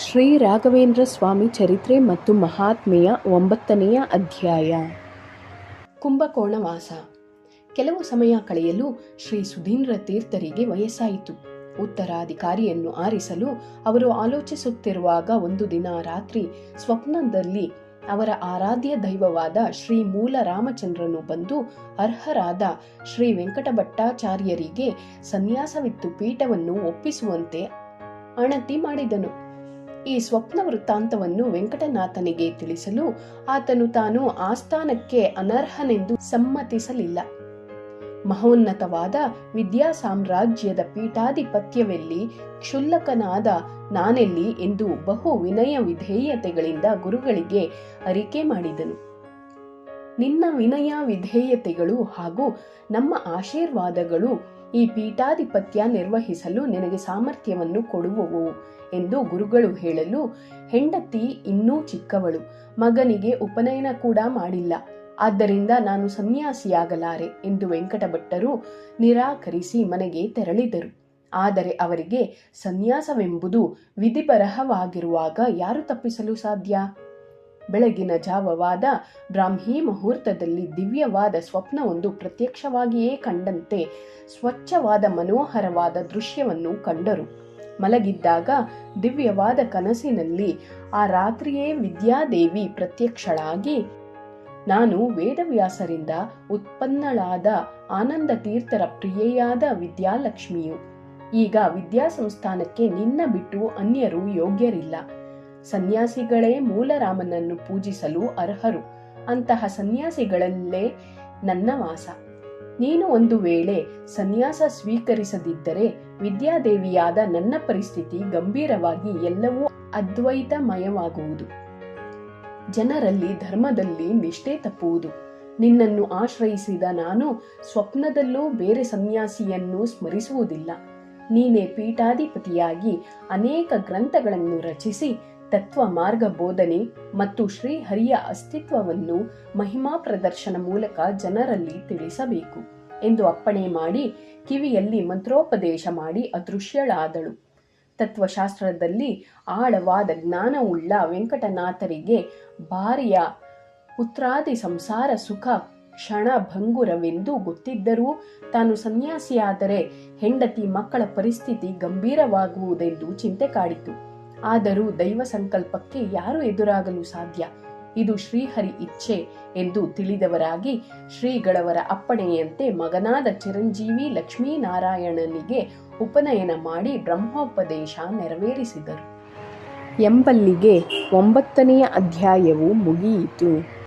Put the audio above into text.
ಶ್ರೀ ರಾಘವೇಂದ್ರ ಸ್ವಾಮಿ ಚರಿತ್ರೆ ಮತ್ತು ಮಹಾತ್ಮೆಯ ಒಂಬತ್ತನೆಯ ಅಧ್ಯಾಯ. ಕುಂಭಕೋಣವಾಸ. ಕೆಲವು ಸಮಯ ಕಳೆಯಲು ಶ್ರೀ ಸುಧೀಂದ್ರ ತೀರ್ಥರಿಗೆ ವಯಸ್ಸಾಯಿತು. ಉತ್ತರಾಧಿಕಾರಿಯನ್ನು ಆರಿಸಲು ಅವರು ಆಲೋಚಿಸುತ್ತಿರುವಾಗ ಒಂದು ದಿನ ರಾತ್ರಿ ಸ್ವಪ್ನದಲ್ಲಿ ಅವರ ಆರಾಧ್ಯ ದೈವವಾದ ಶ್ರೀ ಮೂಲ ರಾಮಚಂದ್ರನು ಬಂದು ಅರ್ಹರಾದ ಶ್ರೀ ವೆಂಕಟಭಟ್ಟಾಚಾರ್ಯರಿಗೆ ಸನ್ಯಾಸವಿತ್ತು ಪೀಠವನ್ನು ಒಪ್ಪಿಸುವಂತೆ ಅಣತಿ ಮಾಡಿದನು. ಈ ಸ್ವಪ್ನ ವೃತ್ತಾಂತವನ್ನು ವೆಂಕಟನಾಥನಿಗೆ ತಿಳಿಸಲು ಆತನು ತಾನು ಆಸ್ಥಾನಕ್ಕೆ ಅನರ್ಹನೆಂದು ಸಮ್ಮತಿಸಲಿಲ್ಲ. ಮಹೋನ್ನತವಾದ ವಿದ್ಯಾ ಸಾಮ್ರಾಜ್ಯದ ಪೀಠಾಧಿಪತ್ಯವೆಲ್ಲಿ ಕ್ಷುಲ್ಲಕನಾದ ನಾನೆಲ್ಲಿ ಎಂದು ಬಹು ವಿನಯ ವಿಧೇಯತೆಗಳಿಂದ ಗುರುಗಳಿಗೆ ಅರಿಕೆ ಮಾಡಿದನು. ನಿನ್ನ ವಿನಯ ವಿಧೇಯತೆಗಳು ಹಾಗೂ ನಮ್ಮ ಆಶೀರ್ವಾದಗಳು ಈ ಪೀಠಾಧಿಪತ್ಯ ನಿರ್ವಹಿಸಲು ನಿನಗೆ ಸಾಮರ್ಥ್ಯವನ್ನು ಕೊಡುವವು ಎಂದು ಗುರುಗಳು ಹೇಳಲು ಹೆಂಡತಿ ಇನ್ನೂ ಚಿಕ್ಕವಳು, ಮಗನಿಗೆ ಉಪನಯನ ಕೂಡ ಮಾಡಿಲ್ಲ. ಆದ್ದರಿಂದ ನಾನು ಸನ್ಯಾಸಿಯಾಗಲಾರೆ ಎಂದು ವೆಂಕಟಭಟ್ಟರು ನಿರಾಕರಿಸಿ ಮನೆಗೆ ತೆರಳಿದರು. ಆದರೆ ಅವರಿಗೆ ಸನ್ಯಾಸವೆಂಬುದು ವಿಧಿಬರಹವಾಗಿರುವಾಗ ಯಾರು ತಪ್ಪಿಸಲು ಸಾಧ್ಯ? ಬೆಳಗಿನ ಜಾವವಾದ ಬ್ರಾಹ್ಮಿ ಮುಹೂರ್ತದಲ್ಲಿ ದಿವ್ಯವಾದ ಸ್ವಪ್ನವೊಂದು ಪ್ರತ್ಯಕ್ಷವಾಗಿಯೇ ಕಂಡಂತೆ ಸ್ವಚ್ಛವಾದ ಮನೋಹರವಾದ ದೃಶ್ಯವನ್ನು ಕಂಡರು. ಮಲಗಿದ್ದಾಗ ದಿವ್ಯವಾದ ಕನಸಿನಲ್ಲಿ ಆ ರಾತ್ರಿಯೇ ವಿದ್ಯಾದೇವಿ ಪ್ರತ್ಯಕ್ಷಳಾಗಿ, ನಾನು ವೇದವ್ಯಾಸರಿಂದ ಉತ್ಪನ್ನಳಾದ ಆನಂದ ತೀರ್ಥರ ಪ್ರಿಯೆಯಾದ ವಿದ್ಯಾಲಕ್ಷ್ಮಿಯು. ಈಗ ವಿದ್ಯಾಸಂಸ್ಥಾನಕ್ಕೆ ನಿನ್ನ ಬಿಟ್ಟು ಅನ್ಯರು ಯೋಗ್ಯರಿಲ್ಲ. ಸನ್ಯಾಸಿಗಳೇ ಮೂಲರಾಮನನ್ನು ಪೂಜಿಸಲು ಅರ್ಹರು. ಅಂತಹ ಸನ್ಯಾಸಿಗಳಲ್ಲೇ ನನ್ನ ವಾಸ. ನೀನು ಒಂದು ವೇಳೆ ಸನ್ಯಾಸ ಸ್ವೀಕರಿಸದಿದ್ದರೆ ವಿದ್ಯಾದೇವಿಯಾದ ನನ್ನ ಪರಿಸ್ಥಿತಿ ಗಂಭೀರವಾಗಿ ಎಲ್ಲವೂ ಅದ್ವೈತಮಯವಾಗುವುದು. ಜನರಲ್ಲಿ ಧರ್ಮದಲ್ಲಿ ನಿಷ್ಠೆ ತಪ್ಪುವುದು. ನಿನ್ನನ್ನು ಆಶ್ರಯಿಸಿದ ನಾನು ಸ್ವಪ್ನದಲ್ಲೂ ಬೇರೆ ಸನ್ಯಾಸಿಯನ್ನು ಸ್ಮರಿಸುವುದಿಲ್ಲ. ನೀನೇ ಪೀಠಾಧಿಪತಿಯಾಗಿ ಅನೇಕ ಗ್ರಂಥಗಳನ್ನು ರಚಿಸಿ ತತ್ವ ಮಾರ್ಗ ಬೋಧನೆ ಮತ್ತು ಶ್ರೀಹರಿಯ ಅಸ್ತಿತ್ವವನ್ನು ಮಹಿಮಾ ಪ್ರದರ್ಶನ ಮೂಲಕ ಜನರಲ್ಲಿ ತಿಳಿಸಬೇಕು ಎಂದು ಅಪ್ಪಣೆ ಮಾಡಿ ಕಿವಿಯಲ್ಲಿ ಮಂತ್ರೋಪದೇಶ ಮಾಡಿ ಅದೃಶ್ಯಳಾದಳು. ತತ್ವಶಾಸ್ತ್ರದಲ್ಲಿ ಆಳವಾದ ಜ್ಞಾನವುಳ್ಳ ವೆಂಕಟನಾಥರಿಗೆ ಭಾರ್ಯ ಪುತ್ರಾದಿ ಸಂಸಾರ ಸುಖ ಕ್ಷಣ ಭಂಗುರವೆಂದು ಗೊತ್ತಿದ್ದರೂ ತಾನು ಸನ್ಯಾಸಿಯಾದರೆ ಹೆಂಡತಿ ಮಕ್ಕಳ ಪರಿಸ್ಥಿತಿ ಗಂಭೀರವಾಗುವುದೆಂದು ಚಿಂತೆ ಕಾಡಿತು. ಆದರೂ ದೈವ ಸಂಕಲ್ಪಕ್ಕೆ ಯಾರು ಎದುರಾಗಲು ಸಾಧ್ಯ. ಇದು ಶ್ರೀಹರಿ ಇಚ್ಛೆ ಎಂದು ತಿಳಿದವರಾಗಿ ಶ್ರೀಗಳವರ ಅಪ್ಪಣೆಯಂತೆ ಮಗನಾದ ಚಿರಂಜೀವಿ ಲಕ್ಷ್ಮೀನಾರಾಯಣನಿಗೆ ಉಪನಯನ ಮಾಡಿ ಬ್ರಹ್ಮೋಪದೇಶ ನೆರವೇರಿಸಿದರು. ಎಂಬಲ್ಲಿಗೆ ಒಂಬತ್ತನೆಯ ಅಧ್ಯಾಯವು ಮುಗಿಯಿತು.